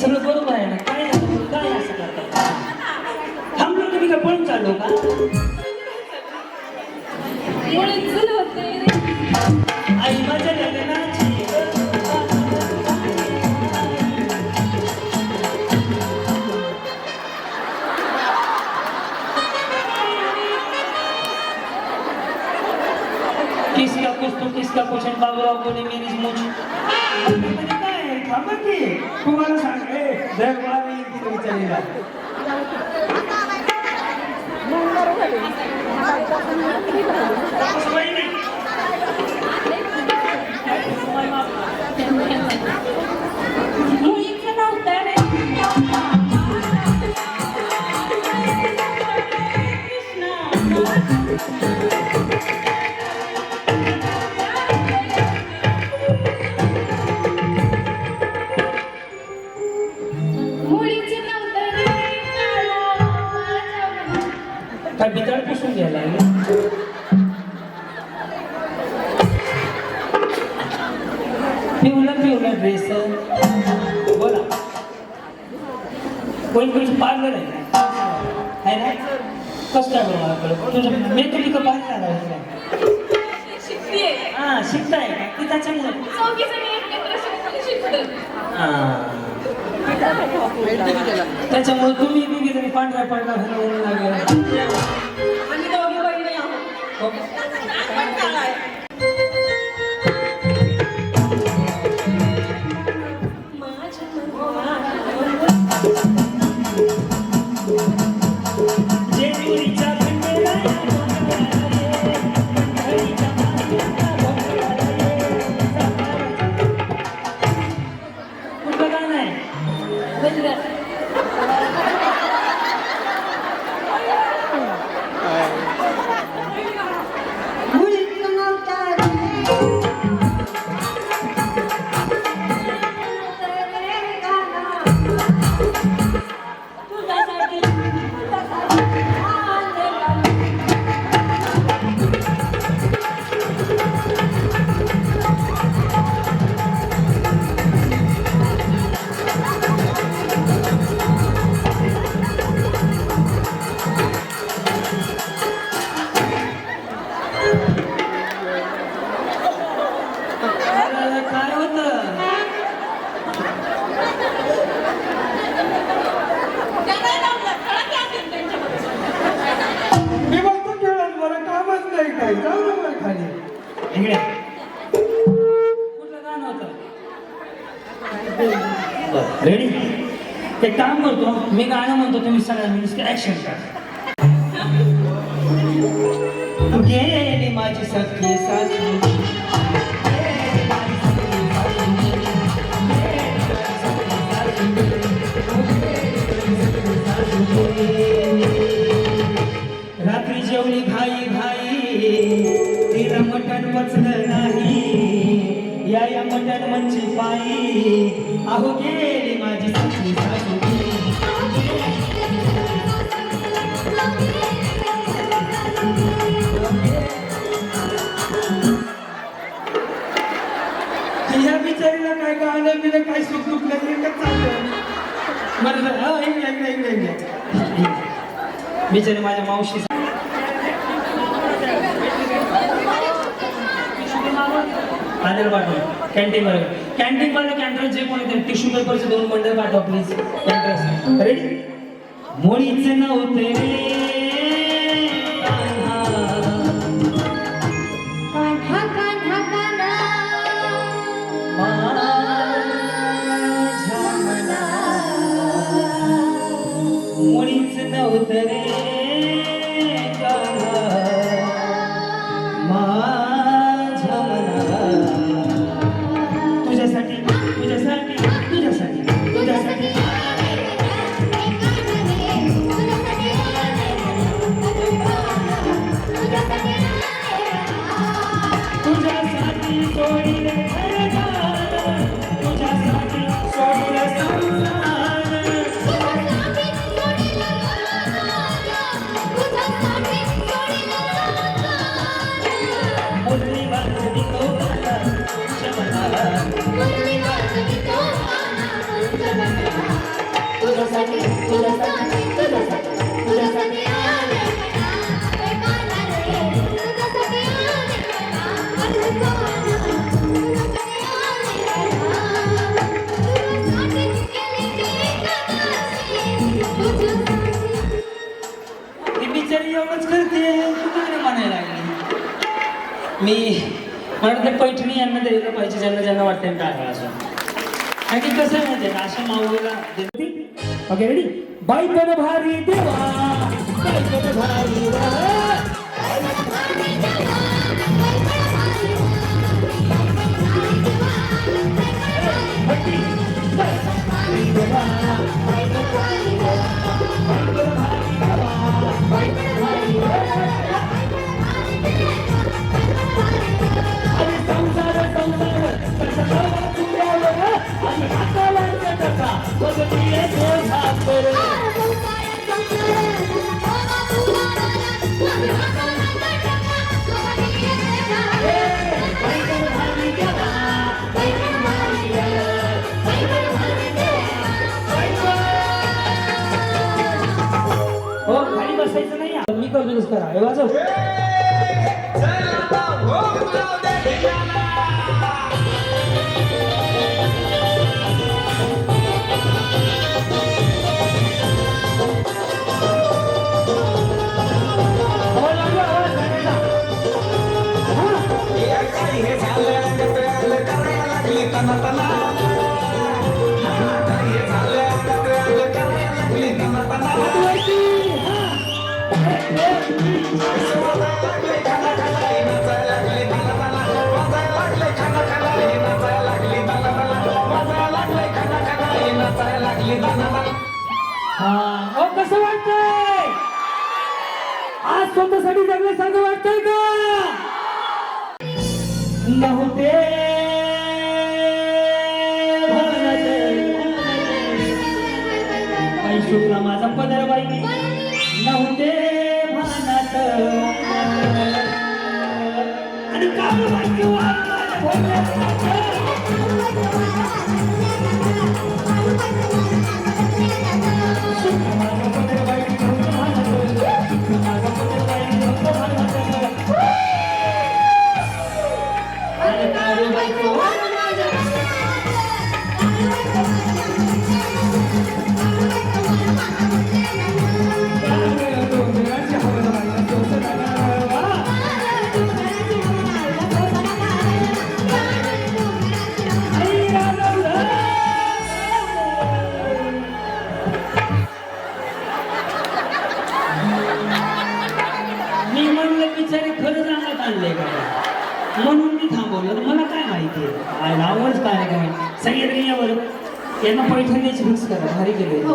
सगळं बरोबर आहे ना? काय काय असं करताय थांबलो तुम्ही काय पळून चाललो का. आई माझ्या लग्नाची. किसका कुछ तो किसका कुछ बाबूराव कोणी मेरीज Terima kasih. काय बिदाळ पुसून घ्यायला पिवला पिवला ड्रेस बोला कोणी कोणी पार्लर आहे? आहे ना कसं काय बरं मला तुझं मेकअप आहे का? शिकतेय. हा शिकताय का एकत्र शिकतो- शिकतो. त्याच्यामुळे तुम्ही दोघी जणी पांढऱ्या पांढऱ्या होऊन लागले. रेडी एक काम करतो मी गाणं म्हणतो तुम्ही सगळ्या मिनिस्टर ऍक्शन करा गेली माझी सखी सासू मंची अहो गेली माझी सखी ह्या बिचारीला काय गाणं बिणं काय सुख दुख नाही का चाललं बरं झालं हा इकडे बिचारी माझ्या मावशी आदर पाठव. कॅन्टीन वर. कॅन्टीन वर कॅन्टर जे कोणी ते टिश्यू पेपरचे दोन बंडल पाठव प्लीज कॅन्टर रेडी मोळीच नव्हते मी मला वाटतं पैठणी यांना द्यायला पाहिजे ज्यांना ज्यांना वाटतं काय असं आणि कसं आहे माहितीये अशा माऊलीला देते ओके रेडी बाईकन भारी देवा बाईकन भारी देवा. हा. मी करतो तसं करा हे वाजव हो, लागला आवाज आज स्वतःसाठी जगण्यासारखं वाटतंय का? नव्हते. शुक्ला माझा पदर आहे आवडच काय काय सगळे यावर यांना पैठण द्यायची फिक्स करा भारी केले हो